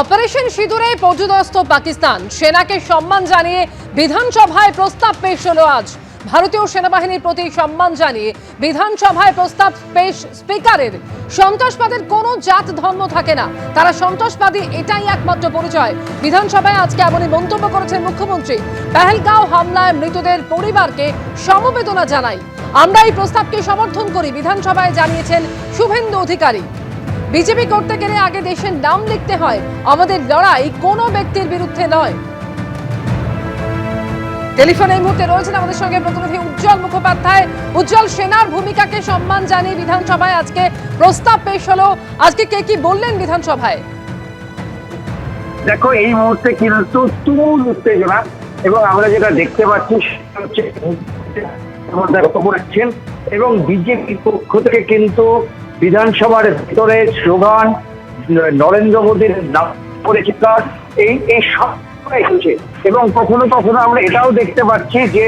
Operation সিঁদুরে পর্যদস্ত পাকিস্তান। সেনাকে সম্মান জানিয়ে বিধানসভায় প্রস্তাব পেশ হলো আজ। ভারতীয় সেনাবাহিনীর প্রতি সম্মান জানিয়ে বিধানসভায় প্রস্তাব পেশ স্পিকারের। সন্ত্রাসবাদের কোনো জাত ধর্ম থাকে না। তারা সন্ত্রাসবাদী, এটাই একমাত্র পরিচয়। বিধানসভায় আজকে এমনই মন্তব্য করেছেন মুখ্যমন্ত্রী। পেহেলগাঁও হামলায় মৃতদের পরিবারকে সমবেদনা জানাই। আমরা এই প্রস্তাবকে সমর্থন করি, বিধানসভায় জানিয়েছেন শুভেন্দু অধিকারী। বিজেপি করতে গেলে আগে দেশের নাম লিখতে হয়। আমাদের লড়াই কোনো ব্যক্তির বিরুদ্ধে নয়। টেলিফোনে এই মুহূর্তে রয়েছেন আমাদের সঙ্গে প্রতিনিধি উজ্জ্বল মুখোপাধ্যায়। উজ্জ্বল, সেনার ভূমিকাকে সম্মান জানিয়ে বিধানসভায় আজকে প্রস্তাব পেশ হলো। আজকে কে কি বললেন বিধানসভায়? দেখো, এই মুহূর্তে কিন্তু তুমুল উত্তেজনা এবং আমরা যেটা দেখতে পাচ্ছি সেটা হচ্ছে এবং বিজেপির পক্ষ থেকে কিন্তু বিধানসভার ভিতরে স্লোগান, নরেন্দ্র মোদীর নাম করে চিৎকার, এই এই সব হচ্ছে এবং কখনো কখনো আমরা এটাও দেখতে পাচ্ছি যে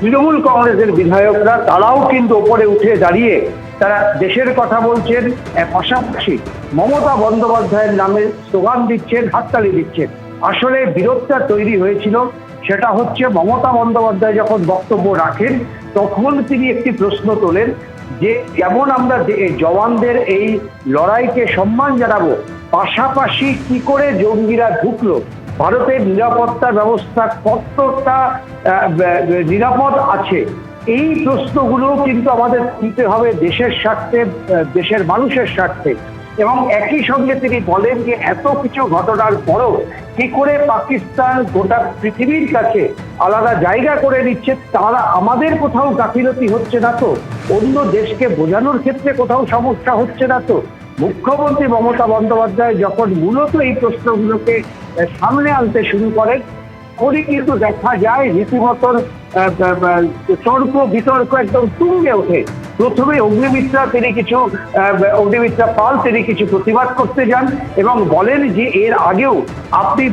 তৃণমূল কংগ্রেসের বিধায়করা, তারাও কিন্তু ওপরে উঠে দাঁড়িয়ে তারা দেশের কথা বলছেন পাশাপাশি মমতা বন্দ্যোপাধ্যায়ের নামে স্লোগান দিচ্ছেন, হাততালি দিচ্ছেন। আসলে বিরোধটা তৈরি হয়েছিল, সেটা হচ্ছে মমতা বন্দ্যোপাধ্যায় যখন বক্তব্য রাখেন, তখন তিনি একটি প্রশ্ন তোলেন যে যেমন আমরা জওয়ানদের এই লড়াইকে সম্মান জানাব, পাশাপাশি কি করে জঙ্গিরা ঢুকলো, ভারতের নিরাপত্তা ব্যবস্থা কতটা নিরাপদ আছে, এই প্রশ্নগুলো কিন্তু আমাদের দিতে হবে দেশের স্বার্থে দেশের মানুষের স্বার্থে। এবং একই সঙ্গে তিনি বলেন যে এত কিছু ঘটনার পরও কি করে পাকিস্তান গোটা পৃথিবীর কাছে আলাদা জায়গা করে নিচ্ছে তারা আমাদের কোথাও গাফিলতি হচ্ছে না তো? অন্য দেশকে বোঝানোর ক্ষেত্রে কোথাও সমস্যা হচ্ছে না তো? মুখ্যমন্ত্রী মমতা বন্দ্যোপাধ্যায় যখন মূলত এই প্রশ্নগুলোকে সামনে আনতে শুরু করেন তখনই কিন্তু দেখা যায় রীতিমতন তর্ক বিতর্ক একদম তুঙ্গে ওঠে। প্রথমে অগ্নিমিত্রা তিনি কিছু অগ্নিমিত্রা পাল তিনি কিছু প্রতিবাদ করতে যান এবং বলেন যে এর আগেও আপনি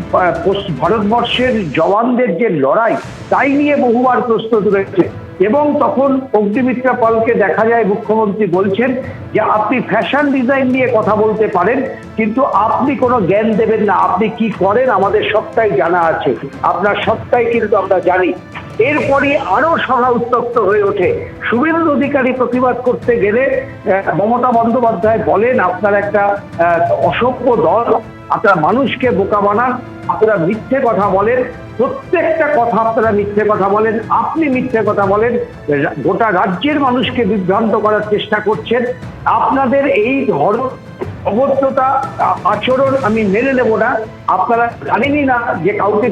ভারতবর্ষের জওয়ানদের যে লড়াই, তাই নিয়ে বহুবার প্রশ্ন তুলেছে। এবং তখন অগ্নিমিত্রা পালকে দেখা যায়, মুখ্যমন্ত্রী বলছেন যে আপনি ফ্যাশন ডিজাইন নিয়ে কথা বলতে পারেন, কিন্তু আপনি কোনো জ্ঞান দেবেন না। আপনি কি করেন আমাদের সবটাই জানা আছে। আপনার সবটাই কিন্তু আমরা জানি। এরপরে আরও সভা উত্তপ্ত হয়ে ওঠে। শুভেন্দু অধিকারী প্রতিবাদ করতে গেলে মমতা বন্দ্যোপাধ্যায় বলেন, আপনার একটা অসভ্য দল, আপনারা মানুষকে বোকা বানান, আপনারা মিথ্যে কথা বলেন, প্রত্যেকটা কথা আপনারা মিথ্যে কথা বলেন, আপনি মিথ্যে কথা বলেন গোটা রাজ্যের মানুষকে বিভ্রান্ত করার চেষ্টা করছেন। আপনাদের এই ধরন অবস্থতা আচরণ আমি মেনে নেব না। আপনারা জানেনই না যে কাউকে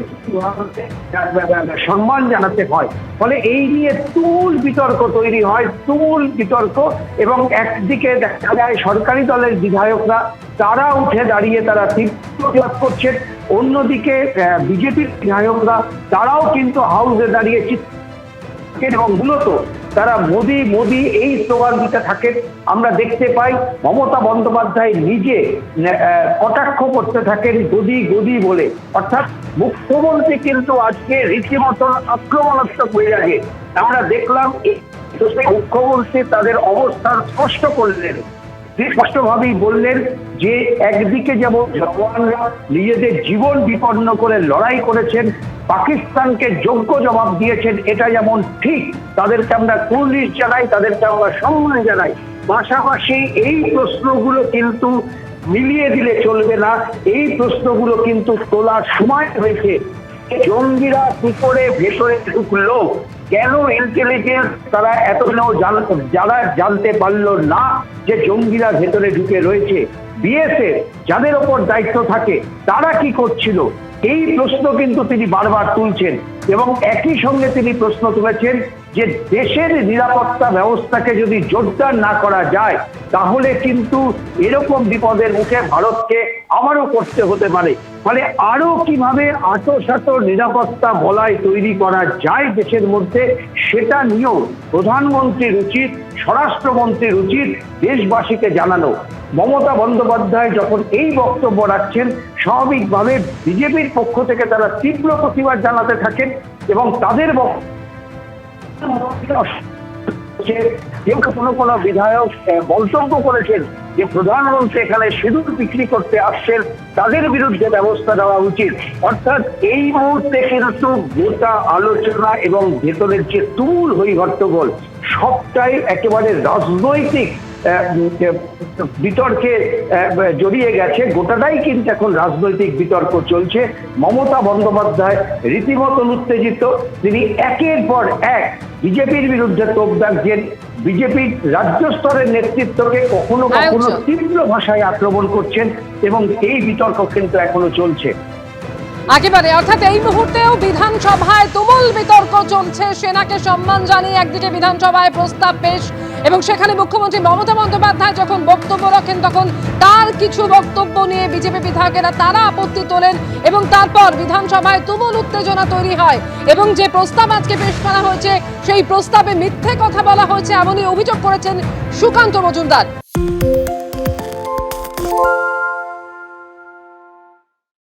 সম্মান জানাতে হয়। ফলে এই নিয়ে তুমুল বিতর্ক তৈরি হয়, তুমুল বিতর্ক এবং একদিকে দেখা যায় সরকারি দলের বিধায়করা, তারা উঠে দাঁড়িয়ে তারা তীব্র করছেন। অন্যদিকে বিজেপির বিধায়করা, তারাও কিন্তু হাউসে দাঁড়িয়ে এবং মূলত তারা মোদি মোদি এই স্লোগান দিতে থাকেন আমরা দেখতে পাই, মমতা বন্দ্যোপাধ্যায় নিজে কটাক্ষ করতে থাকেন গদি গদি বলে। অর্থাৎ মুখ্যমন্ত্রী কিন্তু আজকে রীতিমতন আক্রমণাত্মক হয়ে যায় আমরা দেখলাম মুখ্যমন্ত্রী তাদের অবস্থান স্পষ্ট করলেন। তিনি স্পষ্টভাবেই বললেন যে একদিকে যেমন জওয়ানরা নিজেদের জীবন বিপন্ন করে লড়াই করেছেন, পাকিস্তানকে যোগ্য জবাব দিয়েছেন, এটা যেমন ঠিক, তাদেরকে আমরা কুর্নিশ জানাই, তাদেরকে আমরা সম্মান জানাই। পাশাপাশি এই প্রশ্নগুলো কিন্তু মিলিয়ে দিলে চলবে না, এই প্রশ্নগুলো কিন্তু তোলার সময় হয়েছে। জঙ্গিরা কি করে ভেতরে ঢুকলো? কেন ইন্টেলিজেন্স তারা এতদিনও যারা জানতে পারল না যে জঙ্গিরা ভেতরে ঢুকে রয়েছে বিএসএফ যাদের ওপর দায়িত্ব থাকে, তারা কি করছিল? এই প্রশ্ন কিন্তু তিনি বারবার তুলছেন এবং একই সঙ্গে তিনি প্রশ্ন তুলেছেন যে দেশের নিরাপত্তা ব্যবস্থাকে যদি জোরদার না করা যায়, তাহলে কিন্তু এরকম বিপদের মুখে ভারতকে আবারও করতে হতে পারে। ফলে আরও কীভাবে আঁটো নিরাপত্তা বলয় তৈরি করা যায় দেশের মধ্যে, সেটা নিয়েও প্রধানমন্ত্রীর উচিত, স্বরাষ্ট্রমন্ত্রীর উচিত দেশবাসীকে জানানো। মমতা বন্দ্যোপাধ্যায় যখন এই বক্তব্য রাখছেন, স্বাভাবিকভাবে বিজেপির পক্ষ থেকে তারা তীব্র প্রতিবাদ জানাতে থাকেন এবং তাদের বক্তব্য কেউ কোনো কোনো বিধায়ক মন্তব্য করেছেন যে প্রধানমন্ত্রী এখানে সিঁদুর বিক্রি করতে আসছেন, তাদের বিরুদ্ধে ব্যবস্থা নেওয়া উচিত। অর্থাৎ এই মুহূর্তে কিন্তু গোটা আলোচনা এবং ভেতরের যে তুমুল হই হট্টগোল সবটাই একেবারে রাজনৈতিক বিতর্কে জড়িয়ে গেছে। গোটাটাই কিন্তু এখন রাজনৈতিক বিতর্ক চলছে। মমতা বন্দ্যোপাধ্যায় রীতিমতো উত্তেজিত। তিনি একের পর এক বিজেপির বিরুদ্ধে তোপ দাগছেন। বিজেপির রাজ্য স্তরের নেতৃত্বকে কখনো কখনো তীব্র ভাষায় আক্রমণ করছেন এবং এই বিতর্ক কিন্তু এখনও চলছে। একেবারে, অর্থাৎ এই মুহূর্তেও বিধানসভায় তুমুল বিতর্ক চলছে। সেনাকে সম্মান জানিয়ে একদিকে বিধানসভায় প্রস্তাব পেশ এবং সেখানে মুখ্যমন্ত্রী মমতা বন্দ্যোপাধ্যায় যখন বক্তব্য রাখেন, তখন তার কিছু বক্তব্য নিয়ে বিজেপি বিধায়কেরা তারা আপত্তি তোলেন এবং তারপর বিধানসভায় তুমুল উত্তেজনা তৈরি হয় এবং যে প্রস্তাব আজকে পেশ করা হয়েছে, সেই প্রস্তাবে মিথ্যে কথা বলা হয়েছে এমনই অভিযোগ করেছেন সুকান্ত মজুমদার।